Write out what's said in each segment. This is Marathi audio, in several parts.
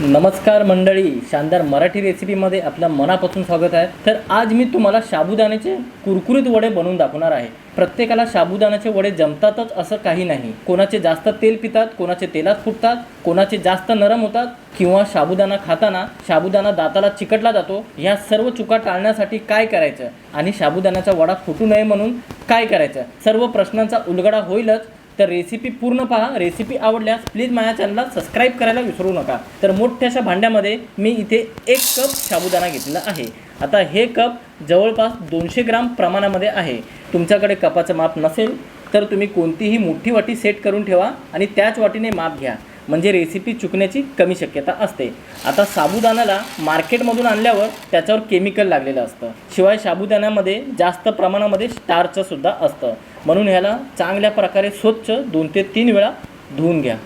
नमस्कार मंडळी शानदार मराठी रेसिपीमध्ये आपलं मनापासून स्वागत आहे. तर आज मी तुम्हाला साबुदाण्याचे कुरकुरीत वडे बनवून दाखवणार आहे. प्रत्येकाला साबुदाण्याचे वडे जमतातच असं काही नाही. कोणाचे जास्त तेल पितात कोणाचे तेलात फुटतात कोणाचे जास्त नरम होतात किंवा साबुदाणा खाताना साबुदाणा दाताला चिकटला जातो ह्या सर्व चुका टाळण्यासाठी काय करायचं? आणि साबुदाण्याचा वडा फुटू नये म्हणून काय करायचं? सर्व प्रश्नांचा उलगडा होईलच तर रेसिपी पूर्ण पहा. रेसिपी आवडल्यास प्लीज माझ्या चॅनलला सबस्क्राईब करायला विसरू नका. तर मोठ्याशा भांड्यामध्ये मी इथे एक कप साबुदाणा घेतलेला आहे. आता हे कप जवळपास दोनशे ग्राम प्रमाणामध्ये आहे. तुमच्याकडे कपाचं माप नसेल तर तुम्ही कोणतीही मोठी वाटी सेट करून ठेवा आणि त्याच वाटीने माप घ्या. म्हणजे रेसिपी चुकण्याची कमी शक्यता असते. आता साबुदाण्याला मार्केटमधून आणल्यावर त्याच्यावर केमिकल लागलेलं असतं. शिवाय साबुदाण्यामध्ये जास्त प्रमाणामध्ये स्टार्चसुद्धा असतं. म्हणून ह्याला चांगल्या प्रकारे स्वच्छ दोन ते तीन वेळा धुवून घ्या.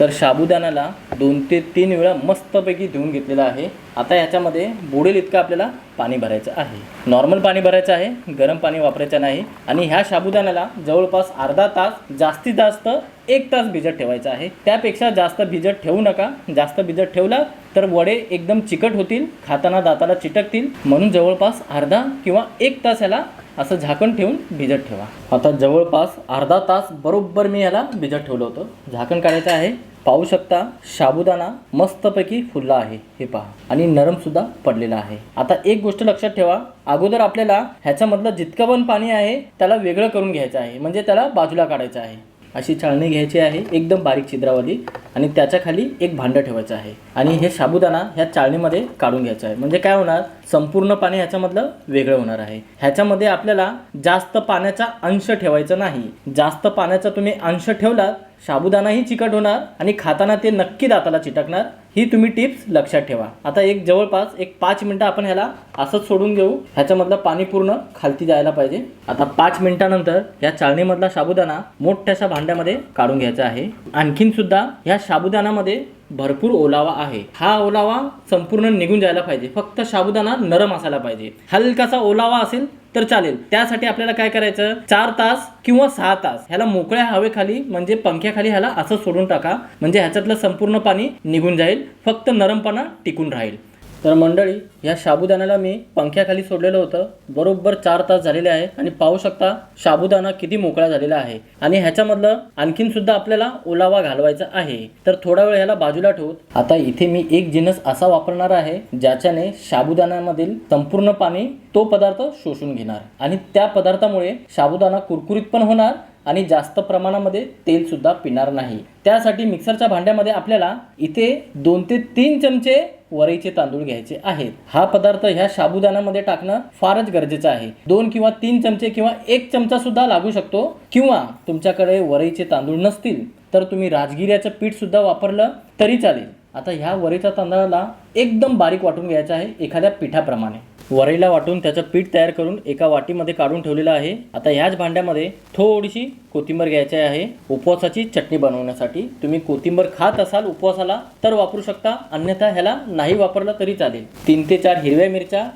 तर साबुदाण्याला दोन ते तीन वेळा मस्तपैकी धुवून घेतलेला आहे. आता याच्यामध्ये बुडेल इतकं आपल्याला पाणी भरायचं आहे. नॉर्मल पाणी भरायचं आहे गरम पाणी वापरायचं नाही. आणि ह्या साबुदाण्याला जवळपास अर्धा तास जास्तीत जास्त एक तास भिजत ठेवायचं आहे. त्यापेक्षा जास्त भिजत ठेवू नका. जास्त भिजत ठेवला तर वडे एकदम चिकट होतील खाताना दाताला चिटकतील. म्हणून जवळपास अर्धा किंवा एक तास ह्याला असं झाकण ठेवून भिजत ठेवा. आता जवळपास अर्धा तास बरोबर मी याला भिजत ठेवलं होतं. झाकण काढायचं आहे. पाहू शकता साबुदाणा मस्तपैकी फुलला आहे. हे पहा. आणि नरम सुद्धा पडलेला आहे. आता एक गोष्ट लक्षात ठेवा. अगोदर आपल्याला ह्याच्यामधलं जितकं पण पाणी आहे त्याला वेगळं करून घ्यायचं आहे. म्हणजे त्याला बाजूला काढायचं आहे. अशी चाळणी घ्यायची आहे एकदम बारीक छिद्रावाली आणि त्याच्याखाली एक भांडं ठेवायचं आहे. आणि हे साबुदाणा ह्या चाळणीमध्ये काढून घ्यायचं आहे. म्हणजे काय होणार? संपूर्ण पाणी ह्याच्यामधलं वेगळं होणार आहे. ह्याच्यामध्ये आपल्याला जास्त पाण्याचा अंश ठेवायचा नाही. जास्त पाण्याचा तुम्ही अंश ठेवलात साबुदाणाही चिकट होणार आणि खाताना ते नक्की दाताला चिटकणार. ही तुम्ही टिप्स लक्षात ठेवा. आता एक जवळपास एक पाच मिनटं आपण ह्याला असंच सोडून घेऊ. ह्याच्यामधलं पाणी पूर्ण खालती जायला पाहिजे. आता पाच मिनिटानंतर या चाळणीमधला साबुदाणा मोठ्याशा भांड्यामध्ये काढून घ्यायचा आहे. आणखीन सुद्धा ह्या साबुदाण्यामध्ये भरपूर ओलावा आहे. हा ओलावा संपूर्ण निघून जायला पाहिजे. फक्त साबुदाणा नरम असायला पाहिजे. हलकासा ओलावा असेल तर चालेल. त्यासाठी आपल्याला काय करायचं? चार तास किंवा सहा तास. ह्याला मोकळ्या हवेखाली म्हणजे पंख्याखाली ह्याला असं सोडून टाका. म्हणजे ह्याच्यातलं संपूर्ण पाणी निघून जाईल. फक्त नरमपणा टिकून राहील. तर मंडळी ह्या साबुदाण्याला मी पंख्याखाली सोडलेलं होतं. बरोबर चार तास झालेले आहे आणि पाहू शकता साबुदाणा किती मोकळा झालेला आहे. आणि ह्याच्यामधलं आणखीन सुद्धा आपल्याला ओलावा घालवायचा आहे. तर थोडा वेळ ह्याला बाजूला ठेवत आता इथे मी एक जिनस असा वापरणार आहे ज्याच्याने साबुदाण्यामधील संपूर्ण पाणी तो पदार्थ शोषून घेणार. आणि त्या पदार्थामुळे साबुदाणा कुरकुरीत पण होणार आणि जास्त प्रमाणामध्ये तेलसुद्धा पिणार नाही. त्यासाठी मिक्सरच्या भांड्यामध्ये आपल्याला इथे दोन ते तीन चमचे वरईचे तांदूळ घ्यायचे आहेत. हा पदार्थ ह्या साबुदाण्यामध्ये टाकणं फारच गरजेचं आहे. दोन किंवा तीन चमचे किंवा एक चमचा सुद्धा लागू शकतो. किंवा तुमच्याकडे वरईचे तांदूळ नसतील तर तुम्ही राजगिऱ्याचं पीठ सुद्धा वापरलं तरी चालेल. आता ह्या वरीच्या तांदळाला एकदम बारीक वाटून घ्यायचं आहे एखाद्या पिठाप्रमाणे. वरईला वाटून त्याचं पीठ तयार करून एका वाटीमध्ये काढून ठेवलेलं आहे. आता ह्याच भांड्यामध्ये थोडीशी कोथिंबीर घ्यायची आहे. उपवासाची चटणी बनवण्यासाठी. तुम्ही कोथिंबीर खात असाल उपवासाला तर वापरू शकता. अन्यथा ह्याला नाही वापरलं तरी चालेल. तीन ते चार हिरव्या मिरच्या.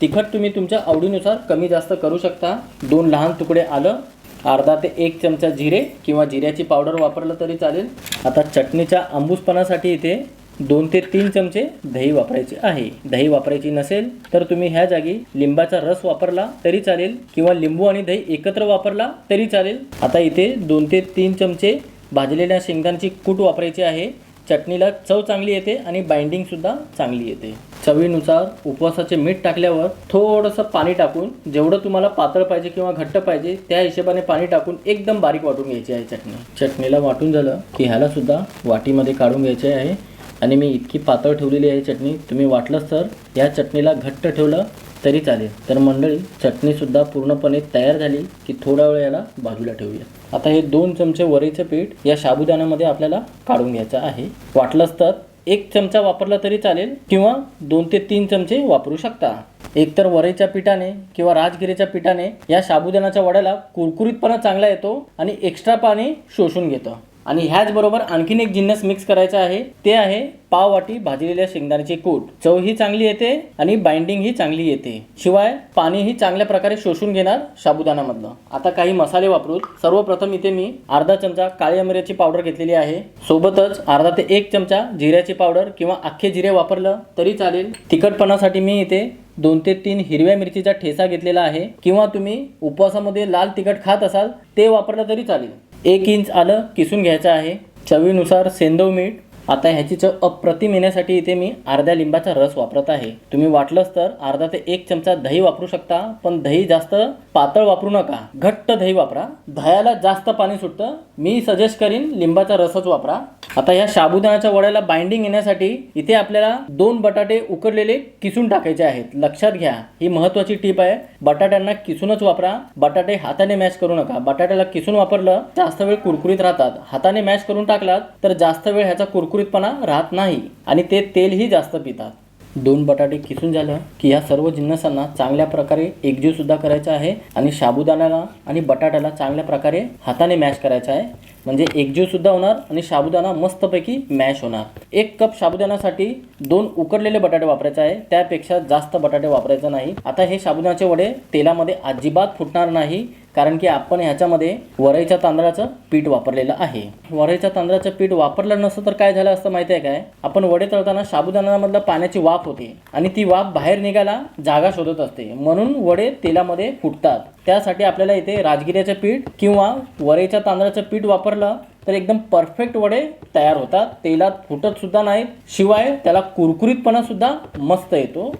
तिखट तुम्ही तुमच्या आवडीनुसार कमी जास्त करू शकता. दोन लहान तुकडे आलं. अर्धा ते एक चमचा जिरे किंवा जिऱ्याची पावडर वापरलं तरी चालेल. आता चटणीच्या आंबूसपणासाठी इथे दोन ते तीन चमचे दही वापरायचे आहे. दही वापरायची नसेल तर तुम्ही ह्या जागी लिंबाचा रस वापरला तरी चालेल किंवा लिंबू आणि दही एकत्र वापरला तरी चालेल. आता इथे दोन ते तीन चमचे भाजलेल्या शेंगांची कूट वापरायची आहे. चटणीला चव चांगली येते आणि बाइंडिंगसुद्धा चांगली येते. चवीनुसार उपवासाचे मीठ टाकल्यावर थोडंसं पाणी टाकून जेवढं तुम्हाला पातळ पाहिजे किंवा घट्ट पाहिजे त्या हिशोबाने पाणी टाकून एकदम बारीक वाटून घ्यायची आहे चटणी. चटणीला वाटून झालं की ह्यालासुद्धा वाटीमध्ये काढून घ्यायचे आहे. आणि मी इतकी पातळ ठेवलेली आहे चटणी तुम्ही वाटलंच तर या चटणीला घट्ट ठेवलं तरी चालेल. तर मंडळी चटणीसुद्धा पूर्णपणे तयार झाली की थोडा वेळ याला बाजूला ठेवूया. आता हे दोन चमचे वरीचं पीठ या साबुदाण्यामध्ये आपल्याला काढून घ्यायचं आहे. वाटलंच तर एक चमचा वापरला तरी चालेल किंवा दोन ते तीन चमचे वापरू शकता. एकतर वरेच्या पिठाने किंवा राजगिरीच्या पिठाने या साबुदाण्याच्या वड्याला कुरकुरीतपणा चांगला येतो आणि एक्स्ट्रा पाणी शोषून घेतं. आणि ह्याचबरोबर आणखीन एक जिन्नस मिक्स करायचा आहे ते आहे पाव वाटी भाजलेल्या शेंगदाण्याचे कूट. चव ही चांगली येते आणि बाइंडिंग ही चांगली येते. शिवाय पाणी ही चांगल्या प्रकारे शोषून घेणार साबुदाण्यामधलं आता काही मसाले वापरून सर्वप्रथम इथे मी अर्धा चमचा काळ्या मिऱ्याची पावडर घेतलेली आहे. सोबतच अर्धा ते एक चमचा जिऱ्याची पावडर किंवा अख्खे जिरे वापरलं तरी चालेल. तिखटपणासाठी मी इथे दोन ते तीन हिरव्या मिरचीचा ठेसा घेतलेला आहे. किंवा तुम्ही उपवासामध्ये लाल तिखट खात असाल ते वापरलं तरी चालेल. एक इंच आलं किसून घ्यायचं आहे. चवीनुसार सेंदव मीठ. आता ह्याची चव अप्रतिम येण्यासाठी इथे मी अर्ध्या लिंबाचा रस वापरत आहे. तुम्ही वाटलंच तर अर्धा ते एक चमचा दही वापरू शकता पण दही जास्त पातळ वापरू नका. घट्ट दही वापरा. दह्याला जास्त पाणी सुटतं. मी सजेस्ट करीन लिंबाचा रसच वापरा. आता या साबुदाण्याच्या वड्याला बाइंडिंग येण्यासाठी इथे आपल्याला दोन बटाटे उकडलेले किसून टाकायचे आहेत. लक्षात घ्या ही महत्वाची टीप आहे. बटाट्यांना किसूनच वापरा. बटाटे हाताने मॅश करू नका. बटाट्याला किसून वापरलं जास्त वेळ कुरकुरीत राहतात. हाताने मॅश करून टाकलात तर जास्त वेळ ह्याचा कुरकुरीतपणा राहत नाही आणि ते तेलही जास्त पितात. दोन बटाटे किसून झालं की या सर्व जिन्नसांना चांगल्या प्रकारे एकजीव सुद्धा करायचा आहे आणि साबुदाण्याला आणि बटाट्याला चांगल्या प्रकारे हाताने मॅश करायचा आहे. म्हणजे एकजीव सुद्धा होणार आणि साबुदाणा मस्तपैकी मॅश होणार. एक कप साबुदाण्यासाठी दोन उकडलेले बटाटे वापरायचे आहे. त्यापेक्षा जास्त बटाटे वापरायचे नाही. आता हे साबुदाण्याचे वडे तेलामध्ये अजिबात फुटणार नाही कारण की आपण ह्याच्यामध्ये वरईच्या तांदळाचं पीठ वापरलेलं आहे. वरईच्या तांदळाचं पीठ वापरलं नसतं तर काय झालं असतं माहिती आहे काय? आपण वडे तळताना साबुदाण्यामधलं पाण्याची वाफ होते आणि ती वाफ बाहेर निघायला जागा शोधत असते. म्हणून वडे तेलामध्ये फुटतात. त्यासाठी आपल्याला इथे राजगिऱ्याचं पीठ किंवा वरईच्या तांदळाचं पीठ वापरलं तर एकदम परफेक्ट वडे तयार होतात. तेलात फुटत सुद्धा नाहीत. शिवाय त्याला कुरकुरीतपणा सुद्धा मस्त येतो.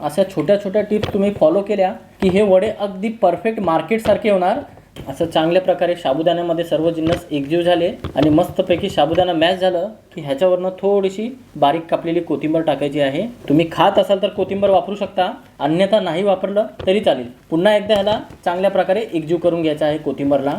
अशा छोट्या छोट्या टिप्स तुम्ही फॉलो केल्या की हे वडे अगदी परफेक्ट मार्केटसारखे होणार. असं चांगल्या प्रकारे साबुदाण्यामध्ये सर्व जिन्नस एकजीव झाले आणि मस्तपैकी साबुदाणा मॅच झालं की ह्याच्यावरनं थोडीशी बारीक कापलेली कोथिंबर टाकायची आहे. तुम्ही खात असाल तर कोथिंबर वापरू शकता अन्यथा नाही वापरलं तरी चालेल. पुन्हा एकदा ह्याला चांगल्या प्रकारे एकजीव करून घ्यायचा आहे कोथिंबरला.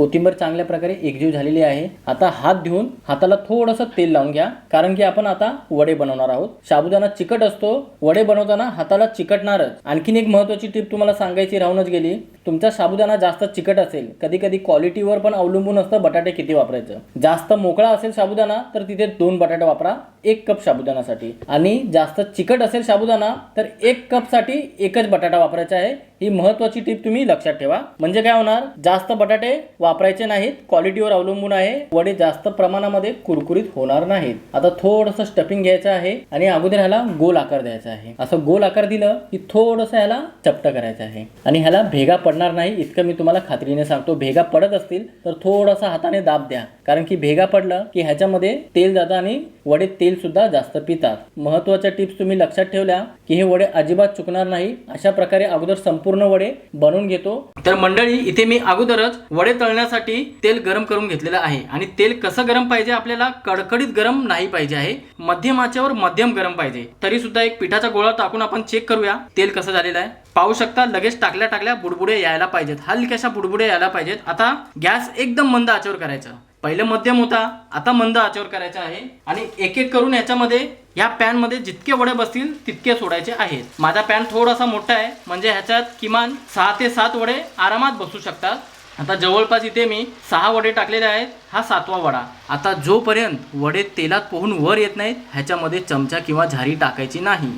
कोथिंबीर चांगल्या प्रकारे एकजीव झालेली आहे. आता हात धुवून हाताला थोडंसं तेल लावून घ्या कारण की आपण आता वडे बनवणार आहोत. साबुदाणा चिकट असतो वडे बनवताना हाताला चिकटणारच. आणखीन एक महत्वाची टीप तुम्हाला सांगायची राहूनच गेली तुमचा साबुदाणा जास्त चिकट असेल कधी कधी क्वालिटीवर पण अवलंबून असतं बटाटे किती वापरायचं. जास्त मोकळा असेल साबुदाणा तर तिथे दोन बटाटे वापरा एक कप साबुदाणासाठी आणि जास्त चिकट असेल साबुदाणा तर एक कपसाठी एकच बटाटा वापरायचा आहे. ही महत्वाची टीप तुम्ही लक्षात ठेवा. म्हणजे काय होणार? जास्त बटाटे वापरायचे नाहीत क्वालिटीवर अवलंबून आहे. वडे जास्त प्रमाणामध्ये कुरकुरीत होणार नाहीत. आता थोडंसं स्टफिंग घ्यायचं आहे आणि अगोदर ह्याला गोल आकार द्यायचा आहे. असं गोल आकार दिलं की थोडंसं ह्याला चपट करायचं आहे. आणि ह्याला भेगा पडणार नाही इतकं मी तुम्हाला खात्रीने सांगतो. भेगा पडत असतील तर थोडासा हाताने दाब द्या. कारण की भेगा पडलं की ह्याच्यामध्ये तेल जातं आणि वडे तेल सुद्धा जास्त पितात. महत्त्वाच्या टिप्स तुम्ही लक्षात ठेवल्या की हे वडे अजिबात चुकणार नाही. अशा प्रकारे अगोदर संपूर्ण वडे बनवून घेतो. तर मंडळी इथे मी अगोदरच वडे तळण्यासाठी तेल गरम करून घेतलेलं आहे आणि तेल कसं गरम पाहिजे आपल्याला कडकडीत गरम नाही पाहिजे आहे. मध्यम आचेवर मध्यम गरम पाहिजे. तरी सुद्धा एक पिठाचा गोळा टाकून आपण चेक करूया तेल कसं झालेलं आहे. पाहू शकता लगेच टाकल्या टाकल्या बुडबुडे यायला पाहिजेत. हलक्याशा बुडबुडे यायला पाहिजेत. आता गॅस एकदम मंद आचेवर करायचं. पहिलं मध्यम होता आता मंद आचेवर करायचा आहे. आणि एक एक करून याच्यामध्ये या पॅनमध्ये जितके वडे बसतील तितके सोडायचे आहेत. माझा पॅन थोडासा मोठा आहे म्हणजे ह्याच्यात किमान सहा ते सात वडे आरामात बसू शकतात. आता जवळपास इथे मी सहा वडे टाकलेले आहेत हा सातवा वडा. आता जोपर्यंत वडे तेलात पोहून वर येत नाहीत ह्याच्यामध्ये चमचा किंवा झारी टाकायची नाही.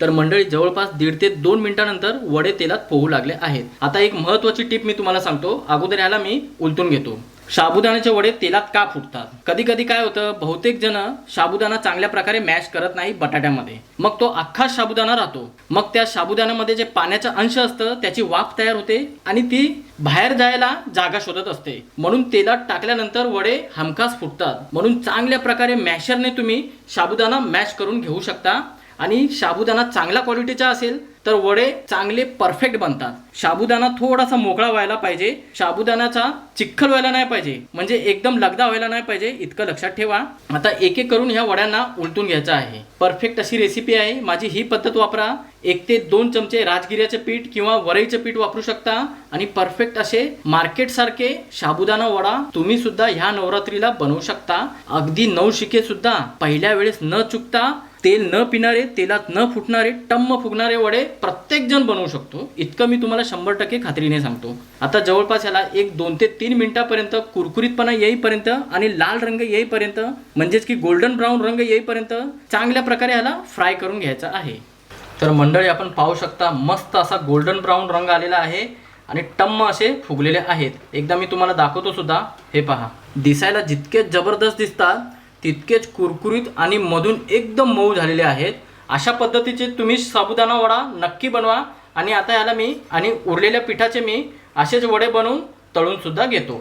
तर मंडळी जवळपास दीड ते दोन मिनिटानंतर वडे तेलात पोहू लागले आहेत. आता एक महत्वाची टीप मी तुम्हाला सांगतो. अगोदर ह्याला मी उलटून घेतो. साबुदाण्याचे वडे तेलात का फुटतात? कधी कधी काय होतं बहुतेक जण साबुदाणा चांगल्या प्रकारे मॅश करत नाही बटाट्यामध्ये. मग तो अख्खा साबुदाणा राहतो. मग त्या साबुदाण्यामध्ये जे पाण्याचा अंश असतं त्याची वाफ तयार होते आणि ती बाहेर जायला जागा शोधत असते. म्हणून तेलात टाकल्यानंतर वडे हमखास फुटतात. म्हणून चांगल्या प्रकारे मॅशरने तुम्ही साबुदाणा मॅश करून घेऊ शकता. आणि साबुदाणा चांगल्या क्वालिटीचा असेल तर वडे चांगले परफेक्ट बनतात. साबुदाणा थोडासा मोकळा व्हायला पाहिजे. साबुदाण्याचा चिखल व्हायला नाही पाहिजे. म्हणजे एकदम लगदा व्हायला नाही पाहिजे. इतकं लक्षात ठेवा. आता एक एक करून ह्या वड्यांना उलटून घ्यायचं आहे. परफेक्ट अशी रेसिपी आहे. माझी ही पद्धत वापरा. एक ते दोन चमचे राजगिऱ्याचे पीठ किंवा वरईचं पीठ वापरू शकता. आणि परफेक्ट असे मार्केट सारखे साबुदाणा वडा तुम्ही सुद्धा ह्या नवरात्रीला बनवू शकता. अगदी नऊ शिके सुद्धा पहिल्या वेळेस न चुकता तेल न पिणारे तेलात न फुटणारे टम्म फुगणारे वडे प्रत्येकजण बनवू शकतो. इतकं मी तुम्हाला शंभर टक्के खात्रीने सांगतो. आता जवळपास याला एक दोन ते तीन मिनिटापर्यंत कुरकुरीतपणा येईपर्यंत आणि लाल रंग येईपर्यंत म्हणजेच की गोल्डन ब्राऊन रंग येईपर्यंत चांगल्या प्रकारे याला फ्राय करून घ्यायचा आहे. तर मंडळी आपण पाहू शकता मस्त असा गोल्डन ब्राऊन रंग आलेला आहे आणि टम्म असे फुगलेले आहेत. एकदा मी तुम्हाला दाखवतो सुद्धा. हे पहा. दिसायला जितके जबरदस्त दिसतात तितकेच कुरकुरीत आणि मधून एकदम मऊ झालेले आहेत. अशा पद्धतीचे तुम्ही साबुदाणा वडा नक्की बनवा आणि आता याला मी आणि उरलेल्या पिठाचे मी असेच वडे बनवून तळूनसुद्धा घेतो.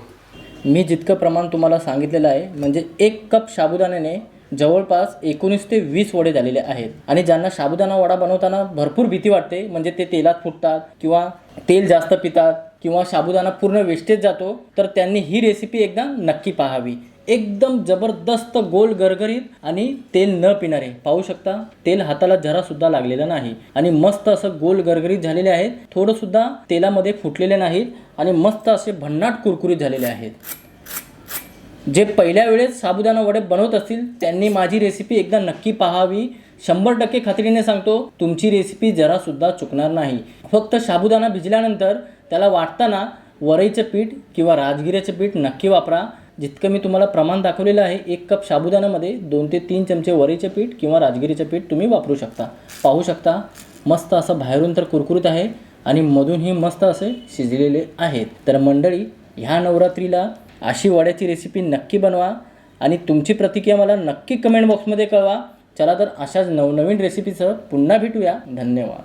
मी जितकं प्रमाण तुम्हाला सांगितलेलं आहे म्हणजे एक कप साबुदाण्याने जवळपास एकोणीस ते वीस वडे झालेले आहेत. आणि ज्यांना साबुदाणा वडा बनवताना भरपूर भीती वाटते म्हणजे ते तेलात फुटतात किंवा तेल जास्त पितात किंवा साबुदाणा पूर्ण वेस्टेज जातो तर त्यांनी ही रेसिपी एकदा नक्की पाहावी. एकदम जबरदस्त गोल गरगरीत आणि तेल न पिणारे. पाहू शकता तेल हाताला जरा सुद्धा लागलेलं नाही. आणि मस्त असं गोल गरगरीत झालेले आहेत. थोडं सुद्धा तेलामध्ये फुटलेले नाहीत आणि मस्त असे भन्नाट कुरकुरीत झालेले आहेत. जे पहिल्या वेळेस साबुदाणा वडे बनवत असतील त्यांनी माझी रेसिपी एकदा नक्की पाहावी. शंभर टक्के खात्रीने सांगतो तुमची रेसिपी जरासुद्धा चुकणार नाही. फक्त साबुदाणा भिजल्यानंतर त्याला वाटताना वरईचं पीठ किंवा राजगिऱ्याचं पीठ नक्की वापरा. जितकं मी तुम्हाला प्रमाण दाखवलेलं आहे एक कप साबुदाण्यामध्ये दोन ते तीन चमचे वरीचे पीठ किंवा राजगिरीचं पीठ तुम्ही वापरू शकता. पाहू शकता मस्त असं बाहेरून तर कुरकुरीत आहे आणि मधूनही मस्त असे शिजलेले आहेत. तर मंडळी ह्या नवरात्रीला अशी वड्याची रेसिपी नक्की बनवा आणि तुमची प्रतिक्रिया मला नक्की कमेंट बॉक्समध्ये कळवा. चला तर अशाच नवनवीन रेसिपीसह पुन्हा भेटूया. धन्यवाद.